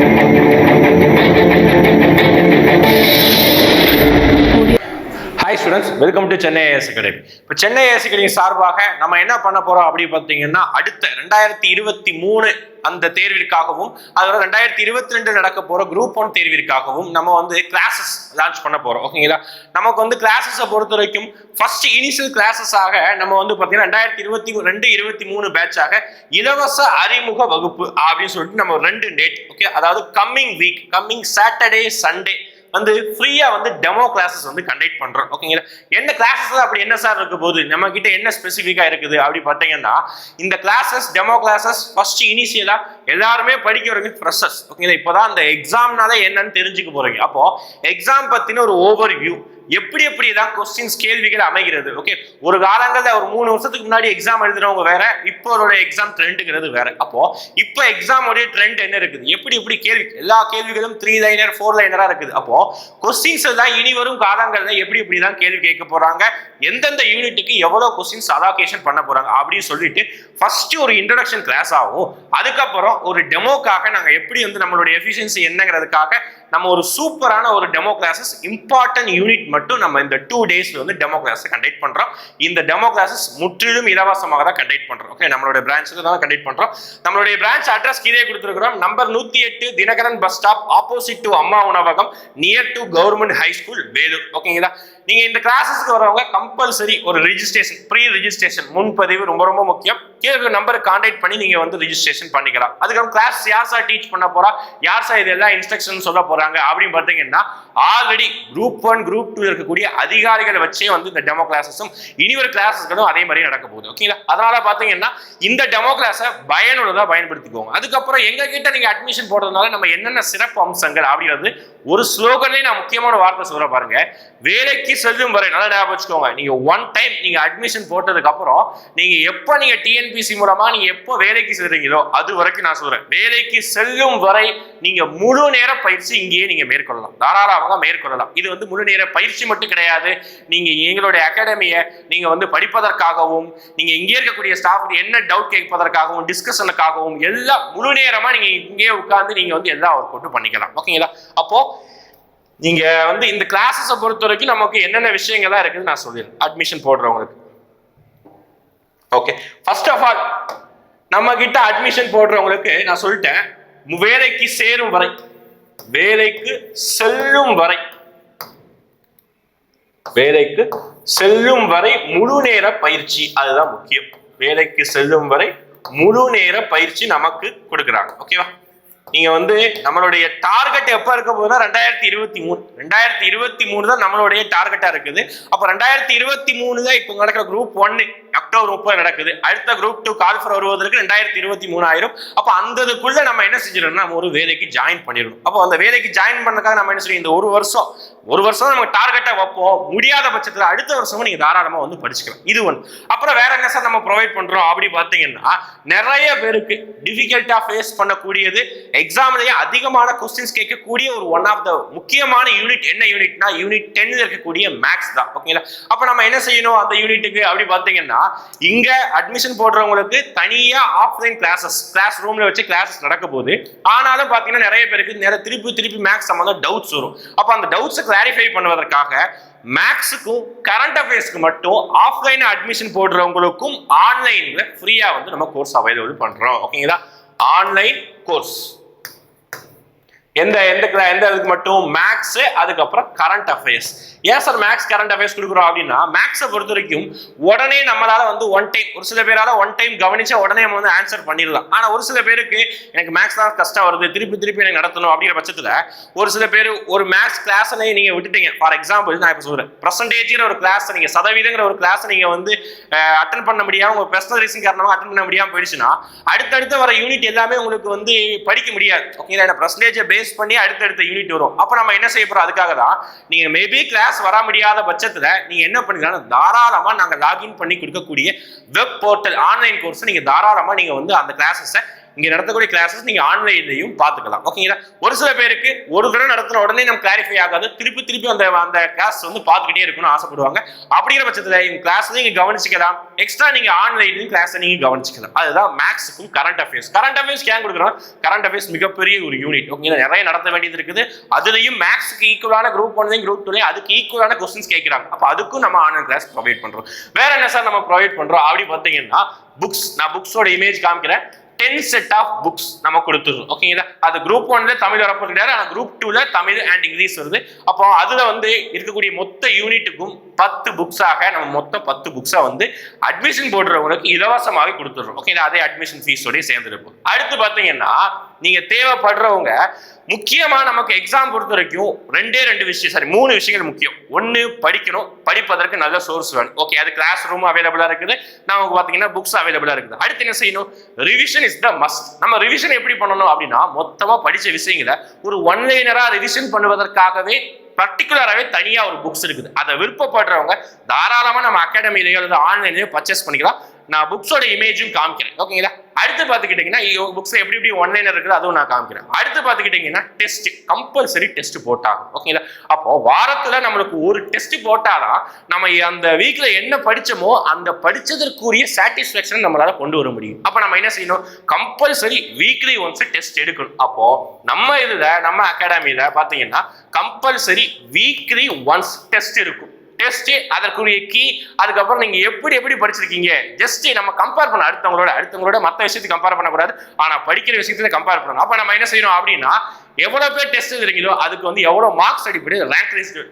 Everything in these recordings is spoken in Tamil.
Thank you. Students welcome to Chennai IAS academy இப்போ சென்னை ஏஎஸ் அகாடமி சார்பாக நம்ம என்ன பண்ண போறோம் அப்படின்னு பார்த்தீங்கன்னா அடுத்த ரெண்டாயிரத்தி இருபத்தி மூணு அந்த தேர்விற்காகவும் அதோட ரெண்டாயிரத்தி இருபத்தி ரெண்டு நடக்க போற குரூப் ஒன் தேர்விற்காகவும் நம்ம வந்து கிளாஸஸ் லான்ச் பண்ண போறோம். ஓகேங்களா நமக்கு வந்து கிளாஸஸை பொறுத்த வரைக்கும் ஃபர்ஸ்ட் இனிஷியல் கிளாஸஸாக நம்ம வந்து பார்த்தீங்கன்னா ரெண்டாயிரத்தி இருபத்தி ரெண்டு இருபத்தி மூணு பேட்சாக இலவச அறிமுக வகுப்பு அப்படின்னு சொல்லிட்டு நம்ம ரெண்டு டேட் ஓகே அதாவது coming week coming Saturday Sunday வந்து ஃப்ரீயா வந்து டெமோ கிளாஸஸ் வந்து கண்டக்ட் பண்றோம். ஓகேங்களா என்ன கிளாஸஸ் அப்படி என்ன சார் இருக்க போகுது? நம்ம கிட்ட என்ன ஸ்பெசிஃபிக்கா இருக்குது? அப்படி பார்த்தீங்கன்னா இந்த கிளாஸஸ் டெமோ கிளாஸஸ் ஃபர்ஸ்ட் இனிஷியலா எல்லாருமே படிக்கிறவங்க ஃப்ரெஷர்ஸ் ஓகேங்களா இப்போதான் அந்த எக்ஸாம்னால என்னன்னு தெரிஞ்சுக்க போறீங்க. அப்போ எக்ஸாம் பத்தின ஒரு ஓவர் வியூ எப்படி எப்படி தான் கொஸ்டின்ஸ் கேள்விகள் அமைகிறது ஓகே ஒரு காலங்களில் ஒரு மூணு வருஷத்துக்கு முன்னாடி எக்ஸாம் எழுதுறவங்க வேற இப்போ எக்ஸாம் ட்ரெண்டுங்கிறது வேற. அப்போ இப்போ எக்ஸாம் உடைய ட்ரெண்ட் என்ன இருக்குது? எப்படி எப்படி கேள்வி எல்லா கேள்விகளும் த்ரீ லைனர் ஃபோர் லைனரா இருக்குது. அப்போ கொஸ்டின்ஸ் தான் இனி வரும் காலங்களில் எப்படி எப்படி தான் கேள்வி கேட்க போறாங்க எந்தெந்த யூனிட்டுக்கு எவ்வளவு கொஸ்டின்ஸ் அலோகேஷன் பண்ண போறாங்க அப்படின்னு சொல்லிட்டு ஃபர்ஸ்ட் ஒரு இன்ட்ரடக்ஷன் கிளாஸ் ஆகும். அதுக்கப்புறம் ஒரு டெமோக்காக நாங்க எப்படி வந்து நம்மளுடைய எஃபிஷியன்சி என்னங்கிறதுக்காக நம்ம ஒரு சூப்பரான ஒரு டெமோ கிளாஸஸ் இம்பார்ட்டன்ட் யூனிட் மட்டும் மட்டும் நம்ம இந்த டூ டேஸ்ல வந்து டெமோ கிளாஸ் கண்டக்ட் பண்றோம். இந்த டெமோ கிளாஸஸ் முற்றிலும் இலவசமாக தான் கண்டக்ட் பண்றோம். ஓகே நம்மளுடைய பிரான்ச்சில் தான் கண்டக்ட் பண்றோம். நம்மளுடைய பிரான்ச் அட்ரஸ் கீழே கொடுத்துருக்கிறோம். நம்பர் நூத்தி எட்டு Dinakaran bus stop opposite to Amma Unavagam near to government high school Vellore. ஓகேங்களா நீங்க இந்த கிளாஸஸ்க்கு வரவங்க கம்பல்சரி ஒரு ரிஜிஸ்ட்ரேஷன் ப்ரீ ரிஜிஸ்ட்ரேஷன் முன்பதிவு ரொம்ப ரொம்ப முக்கியம். கீழே நம்பரை காண்டாக்ட் பண்ணி நீங்க வந்து ரிஜிஸ்ட்ரேஷன் பண்ணிக்கலாம். அதுக்கப்புறம் கிளாஸ் யார் சார் டீச் பண்ண போறா? யார் சார் இதெல்லாம் இன்ஸ்ட்ரக்ஷன் சொல்ல போறாங்க? அப்படின்னு பார்த்தீங்கன்னா already group one group two இருக்கக்கூடிய அதிகாரிகளை வச்சே வந்து இந்த டெமோ கிளாஸஸும் இனி ஒரு கிளாஸஸ்களும் அதே மாதிரி நடக்க போகுது. ஓகேங்களா அதனால பார்த்தீங்கன்னா இந்த டெமோ கிளாஸை பயனுள்ளதாக பயன்படுத்திக்கோங்க. அதுக்கப்புறம் எங்க கிட்ட நீங்க அட்மிஷன் போடுறதுனால நம்ம என்னென்ன சிறப்பு அம்சங்கள் அப்படிங்கிறது ஒரு ஸ்லோகனே நான் முக்கியமான வார்த்தை சொல்ல பாருங்க. வேலைக்கு செல்லும் வரை நல்லா ஞாபகம் வச்சுக்கோங்க. நீங்க ஒன் டைம் நீங்க அட்மிஷன் போட்டதுக்கு அப்புறம் நீங்க நீங்கள் நீங்க டிஎன்பிசி மூலமா நீங்க எப்போ வேலைக்கு செல்றீங்களோ அது வரைக்கும் நான் சொல்றேன். வேலைக்கு செல்லும் வரை நீங்க முழு நேர பயிற்சி இங்கேயே நீங்க மேற்கொள்ளலாம். தாராளமாக மேற்கொள்ளலாம். இது வந்து முழு நேர பயிற்சி மட்டும் கிடையாது. நீங்க எங்களுடைய அகாடமியை நீங்க வந்து படிப்பதற்காகவும் நீங்க இங்கே இருக்கக்கூடிய ஸ்டாஃப் என்ன டவுட் கேட்பதற்காகவும் டிஸ்கஷனுக்காகவும் எல்லாம் முழு நேரமா நீங்க இங்கேயே உட்கார்ந்து நீங்க வந்து எல்லா ஒர்க் அவுட்டும் பண்ணிக்கலாம். ஓகேங்களா அப்போ நீங்க வந்து இந்த கிளாஸஸை பொறுத்த வரைக்கும் நமக்கு என்னென்ன விஷயங்கள்லாம் இருக்குன்னு நான் சொல்லிடுறேன். அட்மிஷன் போடுறவங்களுக்கு. ஓகே ஃபர்ஸ்ட் ஆஃப் ஆல் நம்ம கிட்ட அட்மிஷன் போடுறவங்களுக்கு நான் சொல்லிட்டேன் வேலைக்கு சேரும் வரை வேலைக்கு செல்லும் வரை வேலைக்கு செல்லும் வரை முழு நேர பயிற்சி அதுதான் முக்கியம். வேலைக்கு செல்லும் வரை முழு நேர பயிற்சி நமக்கு கொடுக்குறாங்க. ஓகேவா நீங்க வந்து நம்மளுடைய டார்கெட் எப்ப இருக்க போதுன்னா ரெண்டாயிரத்தி இருபத்தி மூணு. ரெண்டாயிரத்தி இருபத்தி மூணு தான் நம்மளுடைய டார்கெட்டா இருக்குது. அப்ப ரெண்டாயிரத்தி இருபத்தி மூணு தான் இப்போ நடக்கிற குரூப் ஒன்னு அக்டோபர் முப்பது நடக்குது. அடுத்த குரூப் டூ கால்ஃபர் வருவதற்கு ரெண்டாயிரத்தி இருபத்தி மூணாயிரம் அப்ப அந்ததுக்குள்ள நம்ம என்ன செஞ்சிடணும் நம்ம ஒரு வேலைக்கு ஜாயின் பண்ணிடணும். அப்போ அந்த வேலைக்கு ஜாயின் பண்ணதுக்காக நம்ம என்ன செய்யணும்? இந்த ஒரு வருஷம் ஒரு வருஷம் நம்ம டார்கெட்டாக வைப்போம். முடியாத பட்சத்தில் அடுத்த வருஷமும் நீங்கள் தாராளமாக வந்து படிச்சுக்கலாம். இது ஒன்று அப்புறம் வேற என்ன சார் நம்ம ப்ரொவைட் பண்ணுறோம் அப்படி பார்த்தீங்கன்னா நிறைய பேருக்கு டிஃபிகல்ட்டாக ஃபேஸ் பண்ணக்கூடியது எக்ஸாம்லேயே அதிகமான கொஸ்டின்ஸ் கேட்கக்கூடிய ஒரு ஒன் ஆஃப் த முக்கியமான யூனிட் என்ன யூனிட்னா யூனிட் டென்ல இருக்கக்கூடிய மேக்ஸ் தான். ஓகேங்களா அப்போ நம்ம என்ன செய்யணும் அந்த யூனிட்டுக்கு அப்படி பார்த்தீங்கன்னா இங்கே அட்மிஷன் போடுறவங்களுக்கு தனியாக ஆஃப்லைன் கிளாஸஸ் கிளாஸ் ரூமில் வச்சு கிளாஸஸ் நடக்க போகுது. ஆனாலும் பார்த்தீங்கன்னா நிறைய பேருக்கு நிறைய திருப்பி திருப்பி மேக்ஸ் சம்மந்தம் டவுட்ஸ் வரும். அப்போ அந்த டவுட்ஸை கிளாரிஃபை பண்ணுவதற்காக மேக்ஸுக்கும் கரண்ட் அஃபேர்ஸ்க்கு மட்டும் ஆஃப்லைன் அட்மிஷன் போடுறவங்களுக்கும் ஆன்லைன்ல ஃப்ரீயா வந்து நம்ம கோர்ஸ் அவைலபிள் பண்றோம். ஓகேங்களா ஆன்லைன் கோர்ஸ் எந்த எந்த எந்த இதுக்கு மட்டும் மேக்ஸ் அதுக்கப்புறம் கரண்ட் அஃபேர்ஸ் ஏன் சார் மேக்ஸ் கரண்ட் அஃபேர்ஸ் கொடுக்குறோம் அப்படின்னா மேக்ஸை பொறுத்த வரைக்கும் உடனே நம்மளால வந்து ஒன் டைம் ஒரு சில பேரால ஒன் டைம் கவனிச்சா உடனே நம்ம வந்து ஆன்சர் பண்ணிடலாம். ஆனா ஒரு சில பேருக்கு எனக்கு மேக்ஸ் தான் கஷ்டம் வருது திருப்பி திருப்பி எனக்கு நடத்தணும் அப்படிங்கிற பட்சத்துல ஒரு சில பேர் ஒரு மேக்ஸ் கிளாஸை நீங்க விட்டுட்டீங்க. ஃபார் எக்ஸாம்பிள் நான் இப்போ சொல்றேன். பர்சன்டேஜ்ங்கிற ஒரு கிளாஸ் நீங்க சதவீதங்கிற ஒரு கிளாஸ் நீங்க வந்து அட்டன் பண்ண முடியாம உங்க பர்சனல் ரீசன் காரணமா அட்டன் பண்ண முடியாம போயிடுச்சுன்னா அடுத்தடுத்து வர யூனிட் எல்லாமே உங்களுக்கு வந்து படிக்க முடியாது. ஓகேங்களா பர்சன்டேஜை பேஸ் பண்ணி அடுத்தடுத்த யூனிட் வரும். அப்போ நம்ம என்ன செய்ய போகிறோம் அதுக்காக தான் நீங்கள் மேபி கிளாஸ் வர முடியாத பட்சத்தில் நீங்கள் என்ன பண்ணிக்கலாம் தாராளமாக நாங்கள் லாகின் பண்ணி கொடுக்கக்கூடிய வெப் போர்ட்டல் ஆன்லைன் கோர்ஸை நீங்கள் தாராளமாக நீங்கள் வந்து அந்த கிளாஸஸை இங்க நடத்தக்கூடிய கிளாஸஸ் நீங்க ஆன்லைன்லயும் பார்த்துக்கலாம். ஓகேங்களா ஒரு சில பேருக்கு ஒரு தடவை நடத்தின உடனே நம்ம கிளாரிஃபை ஆகாது. திருப்பி திருப்பி அந்த அந்த கிளாஸ் வந்து பார்த்துக்கிட்டே இருக்கணும்னு ஆசைப்படுவாங்க. அப்படிங்கிற பட்சத்துல இந்த கிளாஸ் நீங்க கவனிச்சுக்கலாம். எக்ஸ்ட்ரா நீங்க ஆன்லைன்லயும் கிளாஸ் நீங்க கவனிச்சுக்கலாம். அதுதான் மேக்ஸுக்கும் கரண்ட் அஃபேர்ஸ் கரண்ட் அஃபேர்ஸ் ஏன் கொடுக்குறோம்? கரண்ட் அஃபேர்ஸ் மிகப்பெரிய ஒரு யூனிட் ஓகேங்களா நிறைய நடத்த வேண்டியது இருக்குது. அதுலயும் மேக்ஸுக்கு ஈக்குவலான குரூப் ஒன்லையும் குரூப் டூலையும் அதுக்கு ஈக்குவலான கொஸ்டின்ஸ் கேட்குறாங்க. அப்போ அதுக்கும் நம்ம ஆன்லைன் கிளாஸ் ப்ரொவைட் பண்றோம். வேற என்ன சார் நம்ம ப்ரொவைட் பண்றோம்? அப்படி பார்த்தீங்கன்னா புக்ஸ் நான் புக்ஸோட இமேஜ் காமிக்கிறேன். டென் செட் ஆஃப் புக்ஸ் நம்ம கொடுத்துருவோம் ஓகேங்களா அது குரூப் ஒன்ல தமிழ் வரப்போ கிடையாது. ஆனால் குரூப் டூல தமிழ் அண்ட் இங்கிலீஷ் வருது. அப்போ அதுல வந்து இருக்கக்கூடிய மொத்த யூனிட்டுக்கும் பத்து புக்ஸாக நம்ம மொத்தம் பத்து புக்ஸாக வந்து அட்மிஷன் போடுறவங்களுக்கு இலவசமாகவே கொடுத்துடுறோம். ஓகேங்களா அதே அட்மிஷன் ஃபீஸோடய சேர்ந்துருக்கும். அடுத்து பார்த்தீங்கன்னா நீங்க தேவைப்படுறவங்க முக்கியமா நமக்கு எக்ஸாம் பொறுத்த வரைக்கும் ரெண்டே ரெண்டு விஷயம் சாரி மூணு விஷயங்கள் முக்கியம். ஒன்னு படிக்கணும். படிப்பதற்கு நல்ல சோர்ஸ் வேணும். ஓகே அது கிளாஸ் ரூம் அவைலபிளா இருக்குது நமக்கு பாத்தீங்கன்னா புக்ஸ் அவைலபிளா இருக்குது. அடுத்து என்ன செய்யணும்? ரிவிஷன் இஸ் த மஸ்ட் நம்ம ரிவிஷன் எப்படி பண்ணணும் அப்படின்னா மொத்தமா படிச்ச விஷயங்களை ஒரு ஒன்லைனரா ரிவிஷன் பண்ணுவதற்காகவே பர்டிகுலராகவே தனியாக ஒரு புக்ஸ் இருக்குது. அதை விருப்பப்படுறவங்க தாராளமாக நம்ம அகாடமியிலேயோ அல்லது ஆன்லைன்லேயோ பர்ச்சேஸ் பண்ணிக்கலாம். நான் புக்ஸோட இமேஜும் காமிக்கிறேன். ஓகேங்களா அடுத்து பார்த்துக்கிட்டிங்கன்னா புக்ஸ் எப்படி எப்படி ஒன்லைனர் இருக்குது அதுவும் நான் காமிக்கிறேன். அடுத்து பார்த்துக்கிட்டிங்கன்னா டெஸ்ட் கம்பல்சரி டெஸ்ட் போட்டாகும். ஓகேங்களா அப்போ வாரத்தில் நம்மளுக்கு ஒரு டெஸ்ட் போட்டாதான் நம்ம அந்த வீக்கில் என்ன படித்தோமோ அந்த படித்ததற்குரிய சாட்டிஸ்ஃபேக்ஷன் நம்மளால் கொண்டு வர முடியும். அப்போ நம்ம என்ன செய்யணும்? கம்பல்சரி வீக்லி ஒன்ஸ் டெஸ்ட் எடுக்கணும். அப்போது நம்ம இதில் நம்ம அகாடமியில் பார்த்தீங்கன்னா கம்பல்சரி வீக்லி ஒன்ஸ் டெஸ்ட் இருக்கும். டெஸ்ட் அதற்குரிய கீ அதுக்கப்புறம் நீங்க எப்படி எப்படி படிச்சிருக்கீங்க? ஜஸ்ட் நம்ம கம்பேர் பண்ண அடுத்தவங்களோட அடுத்தவங்களோட மற்ற விஷயத்தை கம்பேர் பண்ணக்கூடாது. ஆனா படிக்கிற விஷயத்துல கம்பேர் பண்ணணும். அப்ப நம்ம என்ன செய்யணும் அப்படின்னா எவ்வளவு பேர் டெஸ்ட் எழுதுறீங்களோ அதுக்கு வந்து எவ்வளவு மார்க்ஸ் அடிப்படையில் ரேங்க் லிஸ்ட்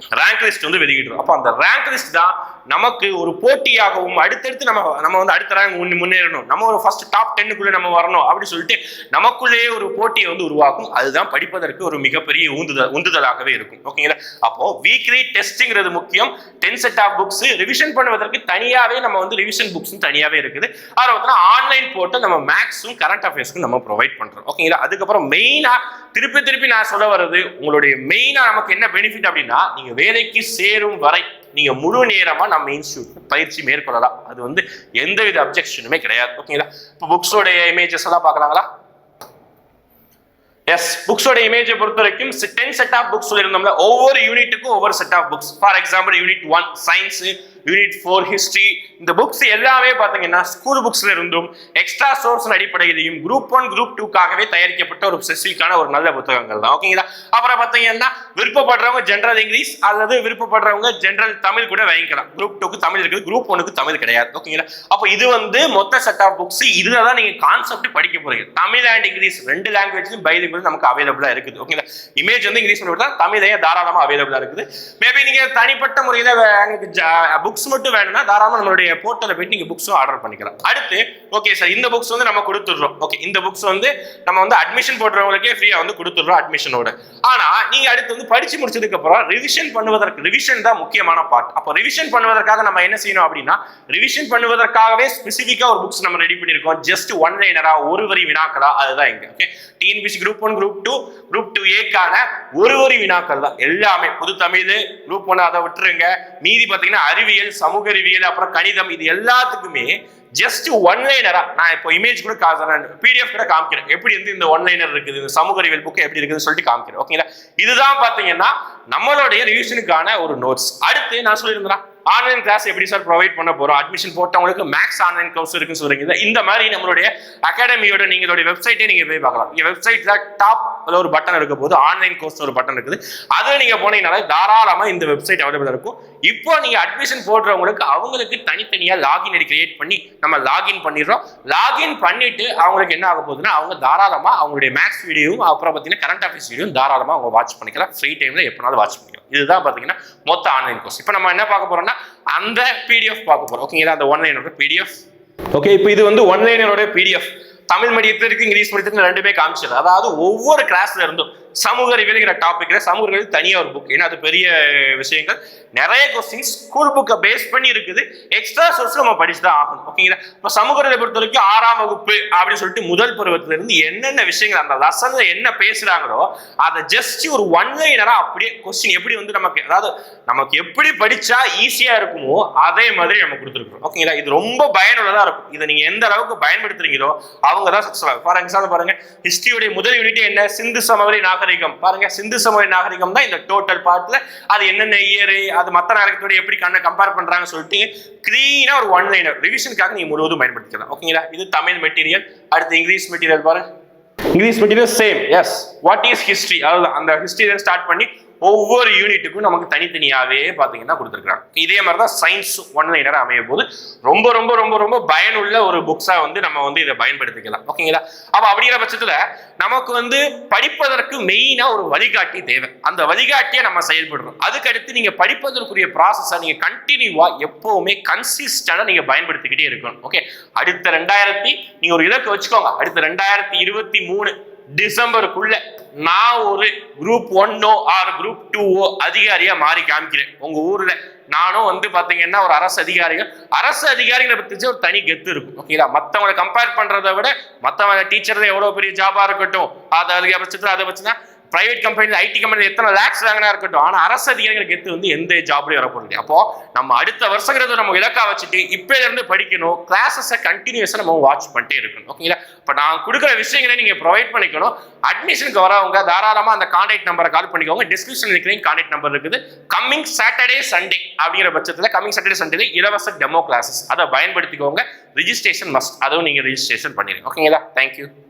ரேங்க் லிஸ்ட் வந்து வெளியிடுறோம் அப்போ அந்த ரேங்க் லிஸ்ட் தான் நமக்கு ஒரு போட்டியாகவும் அடுத்தடுத்து நம்ம நம்ம வந்து அடுத்த ரேங்க் முன்னே முன்னேறணும். நம்ம ஒரு ஃபர்ஸ்ட் டாப் டென்னுக்குள்ளே நம்ம வரணும் அப்படின்னு சொல்லிட்டு நமக்குள்ளேயே ஒரு போட்டியை வந்து உருவாக்கும். அதுதான் படிப்பதற்கு ஒரு மிகப்பெரிய உந்துதல் உந்துதலாகவே இருக்கும். ஓகேங்களா அப்போ வீக்லி டெஸ்ட்டுங்கிறது முக்கியம். Ten set of books revision பண்ணுவதற்கு தனியாகவே நம்ம வந்து ரிவிஷன் புக்ஸும் தனியாகவே இருக்குது. அதை பார்த்தீங்கன்னா ஆன்லைன் போட்டு நம்ம மேக்ஸும் கரண்ட் அஃபேர்ஸ்க்கும் நம்ம ப்ரொவைட் பண்ணுறோம் ஓகேங்களா அதுக்கப்புறம் மெயினாக திருப்பி திருப்பி நான் சொல்ல வர்றது உங்களுடைய மெயினாக நமக்கு என்ன பெனிஃபிட் அப்படின்னா நீங்க வேலைக்கு சேரும் வரை நீங்க முழு நேரமா நம்ம இன்ஸ்டியூட் பயிற்சி மேற்கொள்ளலாம். அது வந்து எந்த வித அப்ஜெக்ஷனுமே கிடையாது ஓகேங்களா இப்போ புக்ஸோடைய இமேஜஸ் எல்லாம் பார்க்கலாங்களா? எஸ் புக்ஸோட இமேஜை பொறுத்த வரைக்கும் டென் செட் ஆஃப் புக்ஸ் சொல்லியிருந்தோம்ல. ஒவ்வொரு யூனிட்டுக்கும் ஒவ்வொரு set of books for example unit one science unit four history இந்த புக்ஸ் எல்லாமே பார்த்தீங்கன்னா ஸ்கூல் புக்ஸ்ல இருந்தும் எக்ஸ்ட்ரா சோர்ஸ் அடிப்படையிலையும் குரூப் ஒன் குரூப் டூக்காகவே தயாரிக்கப்பட்ட ஒரு ஸ்பெசிஃபிக்கான ஒரு நல்ல புத்தகங்கள் தான். ஓகேங்களா அப்புறம் பார்த்தீங்கன்னா விருப்பப்படுறவங்க ஜென்ரல் இங்கிலீஷ் அல்லது விருப்பப்படுறவங்க ஜென்ரல் தமிழ் கூட வாங்கிக்கலாம். குரூப் டூக்கு தமிழ் இருக்குது குரூப் ஒனுக்கு தமிழ் கிடையாது. ஓகேங்களா அப்போ இது வந்து மொத்த செட் ஆஃப் புக்ஸ் இதுல தான் நீங்க கான்செப்ட் படிக்க போறீங்க. தமிழ் அண்ட் இங்கிலீஷ் ரெண்டு லாங்குவேஜ்லையும் பைலிங்குவல் நமக்கு அவைலபிளா இருக்குது. ஓகேங்களா இமேஜ் வந்து இங்கிலீஷ் தான் தமிழையே தாராளமாக அவைலபிளா இருக்குது? மேபி நீங்க தனிப்பட்ட முறையில் எனக்கு புக்ஸ் மட்டும் வேணும்னா தாராளமாக நம்மளுடைய போர்ட்டலில் போயிட்டு நீங்கள் புக்ஸும் ஆர்டர் பண்ணிக்கலாம். அடுத்து ஓகே சார் இந்த புக்ஸ் வந்து நம்ம கொடுத்துட்றோம். ஓகே இந்த புக்ஸ் வந்து நம்ம வந்து அட்மிஷன் போடுறவங்களுக்கே ஃப்ரீயாக வந்து கொடுத்துட்றோம் அட்மிஷனோட ஆனால் நீங்கள் அடுத்து வந்து படிச்சு முடிச்சதுக்கப்புறம் ரிவிஷன் பண்ணுவதற்கு ரிவிஷன் தான் முக்கியமான பார்ட் அப்போ ரிவிஷன் பண்ணுவதற்காக நம்ம என்ன செய்யணும் அப்படின்னா ரிவிஷன் பண்ணுவதற்காகவே ஸ்பெசிஃபிக்காக ஒரு புக்ஸ் நம்ம ரெடி பண்ணியிருக்கோம். ஜஸ்ட் ஒன் லைனராக ஒரு வரி வினாக்களா அதுதான் இங்கே. Okay TNPSC group one group two group two ஏக்கான ஒரு வரி வினாக்கள் தான். எல்லாமே புது தமிழ் குரூப் ஒன்று அதை விட்டுருங்க. மீதி பார்த்தீங்கன்னா அறிவியல் சமூக அறிவியல் அப்புறம் கணிதம் இது எல்லாத்துக்குமே ஜஸ்ட் ஒன் லைனரா நான் இப்போ இமேஜ் கூட பிடிஎஃப் கூட காமிக்கிறேன். எப்படி வந்து இந்த ஒன் லைனர் இருக்குது இந்த சமூக அறிவியல் புக்கு எப்படி இருக்குதுன்னு சொல்லிட்டு காமிக்கிறேன். ஓகேங்களா இதுதான் பார்த்தீங்கன்னா நம்மளுடைய ரிவிஷனுக்கான ஒரு நோட்ஸ் அடுத்து நான் சொல்லியிருந்தேன் ஆன்லைன் கிளாஸ் எப்படி சார் ப்ரொவைட் பண்ண போறோம்? அட்மிஷன் போட்டவங்களுக்கு மேக்ஸ் ஆன்லைன் கோர்ஸ் இருக்குன்னு சொல்றீங்க. இந்த மாதிரி நம்மளுடைய அகாடமியோட நீங்களுடைய வெப்சைட்டே நீங்க போய் பார்க்கலாம். இங்க வெப்சைட்ல டாப் ஒரு பட்டன் இருக்க போது ஆன்லைன் கோர்ஸ் ஒரு பட்டன் இருக்குது. அதில் நீங்க போனீங்கனால தாராளமா இந்த வெப்சைட் அவைலபிள் இருக்கும். இப்போ நீங்க அட்மிஷன் போடுறவங்களுக்கு அவங்களுக்கு தனித்தனியா லாகின் ஐடி கிரியேட் பண்ணி நம்ம லாகின் பண்ணிடுறோம். லாகின் பண்ணிட்டு அவங்களுக்கு என்ன ஆக போகுதுன்னா அவங்க தாராளமா அவங்களுடைய மேக்ஸ் வீடியோவும் அப்புறம் பார்த்தீங்கன்னா கரண்ட் அஃபேர்ஸ் வீடியோ தாராளமா அவங்க வாட்ச் பண்ணிக்கலாம். ஃப்ரீ டைம்ல எப்பனாலும் வாட்ச் பண்ணிக்கலாம். இதுதான் பார்த்தீங்கன்னா மொத்த ஆன்லைன் கோர்ஸ் இப்போ நம்ம என்ன பார்க்க போறோம்னா அந்த பிடிஎஃப் பார்க்க போறோம். ஓகேங்களா அந்த ஒன்லைனோட பிடிஎஃப் ஓகே இப்போ இது வந்து ஒன்லைனோட பிடிஎஃப் தமிழ் மீடியத்திற்கு இங்கிலீஷ் மீடியத்திற்கு ரெண்டுமே காமிச்சது. அதாவது ஒவ்வொரு கிளாஸ்ல இருந்தும் சமூக விளைகிற டாபிக்ல சமூக அறிவியல் ஒரு புக் ஏன்னா அது பெரிய விஷயங்கள். நிறைய கொஸ்டின்ஸ் ஸ்கூல் புக்கை பேஸ் பண்ணி இருக்குது. எக்ஸ்ட்ரா சோர்ஸ் நம்ம படிச்சு தான் ஆகணும் ஓகேங்களா இப்போ சமூக அறிவியலை பொறுத்த வரைக்கும் ஆறாம் வகுப்பு அப்படின்னு சொல்லிட்டு முதல் பருவத்திலிருந்து என்னென்ன விஷயங்கள் அந்த லெசன்ல என்ன பேசுறாங்களோ அதை ஜஸ்ட் ஒரு ஒன் லைனரா அப்படியே கொஸ்டின் எப்படி வந்து நமக்கு அதாவது நமக்கு எப்படி படிச்சா ஈஸியா இருக்குமோ அதே மாதிரி நம்ம கொடுத்துருக்கோம் ஓகேங்களா இது ரொம்ப பயனுள்ளதா இருக்கும். இதை நீங்க எந்த அளவுக்கு பயன்படுத்துறீங்களோ அவங்க தான் சக்சஸ் ஆகும் ஃபார் எக்ஸாம்பிள் பாருங்க ஹிஸ்டரியுடைய முதல் யூனிட் என்ன? சிந்து சமவெளி நாகரிகம். பாருங்க சிந்து சமய நாகரிகம் தான் இந்த டோட்டல் பார்ட்ல அது என்னென்ன இயர் அது மற்ற நாகரிகத்தோட எப்படி கண்ணை கம்பேர் பண்றாங்கன்னு சொல்லிட்டு கிளீனா ஒரு ஒன் லைனர் ரிவிஷனுக்காக நீங்க முழுவதும் பயன்படுத்திக்கலாம். ஓகேங்களா இது தமிழ் மெட்டீரியல் அடுத்து இங்கிலீஷ் மெட்டீரியல் பாருங்க. English material same as what is history அதாவது அந்த ஹிஸ்டரியை ஸ்டார்ட் பண்ணி ஒவ்வொரு யூனிட்டுக்கும் நமக்கு தனித்தனியாவே பாத்தீங்கன்னா கொடுத்துருக்காங்க இதே மாதிரி தான் சயின்ஸ் ஒன் அமைய போது ரொம்ப ரொம்ப ரொம்ப ரொம்ப பயனுள்ள ஒரு புக்ஸா வந்து நம்ம வந்து இதை பயன்படுத்திக்கலாம். ஓகேங்களா அப்ப அப்படிங்கிற பட்சத்துல நமக்கு வந்து படிப்பதற்கு மெயினா ஒரு வழிகாட்டி தேவை. அந்த வழிகாட்டியை நம்ம செயல்படுறோம். அதுக்கடுத்து நீங்க படிப்பதற்குரிய ப்ராசஸை நீங்க கண்டினியூவா எப்பவுமே கன்சிஸ்டண்டா நீங்க பயன்படுத்திக்கிட்டே இருக்கணும். ஓகே அடுத்த ரெண்டாயிரத்தி நீங்க ஒரு இலக்கு வச்சுக்கோங்க. அடுத்த ரெண்டாயிரத்தி இருபத்தி மூணு டிசம்பருக்குள்ள நான் ஒரு குரூப் ஒன்னோ ஆர் குரூப் டூவோ அதிகாரியா மாறி காமிக்கிறேன். உங்க ஊர்ல நானும் வந்து பாத்தீங்கன்னா ஒரு அரசு அதிகாரிகள். அரசு அதிகாரிகளை பத்தி ஒரு தனி கெத்து இருக்கும். ஓகேங்களா மத்தவங்களை கம்பேர் பண்றதை விட மத்தவங்க டீச்சர் எவ்வளவு பெரிய ஜாபா இருக்கட்டும். அதை அதுக்கு பட்சத்துல அதை வச்சுன்னா பிரைவேட் கம்பெனியில் ஐடி கம்பெனியில் எத்தனை லேக்ஸ் வாங்கினா இருக்கட்டும். ஆனால் அரசு அதிகாரிகள் கெத்து வந்து எந்த ஜாப்லையும் வரப்போகுது அப்போ நம்ம அடுத்த வருஷங்கிறத நம்ம இலக்கா வச்சுட்டு இப்போ இருந்து படிக்கணும் கிளாஸஸை கண்டினியூஸாக நம்ம வாட்ச் பண்ணிட்டே இருக்கணும். ஓகேங்களா இப்போ நான் கொடுக்குற விஷயங்களை நீங்கள் ப்ரொவைட் பண்ணிக்கணும். அட்மிஷனுக்கு வரவங்க தாராளமாக அந்த கான்டாக்ட் நம்பரை கால் பண்ணிக்கோங்க. டிஸ்கிரிப்ஷன் இருக்கிற கான்டாக்ட் நம்பர் இருக்குது. கம்மிங் சாட்டர்டே சண்டே அப்படிங்கிற பட்சத்தில் கம்மிங் சாட்டர்டே சண்டே இலவச டெமோ கிளாஸஸ் அதை பயன்படுத்திக்கோங்க. ரிஜிஸ்ட்ரேஷன் மஸ்ட் அதுவும் நீங்கள் ரிஜிஸ்ட்ரேஷன் பண்ணிடுங்க. ஓகேங்களா தேங்க்யூ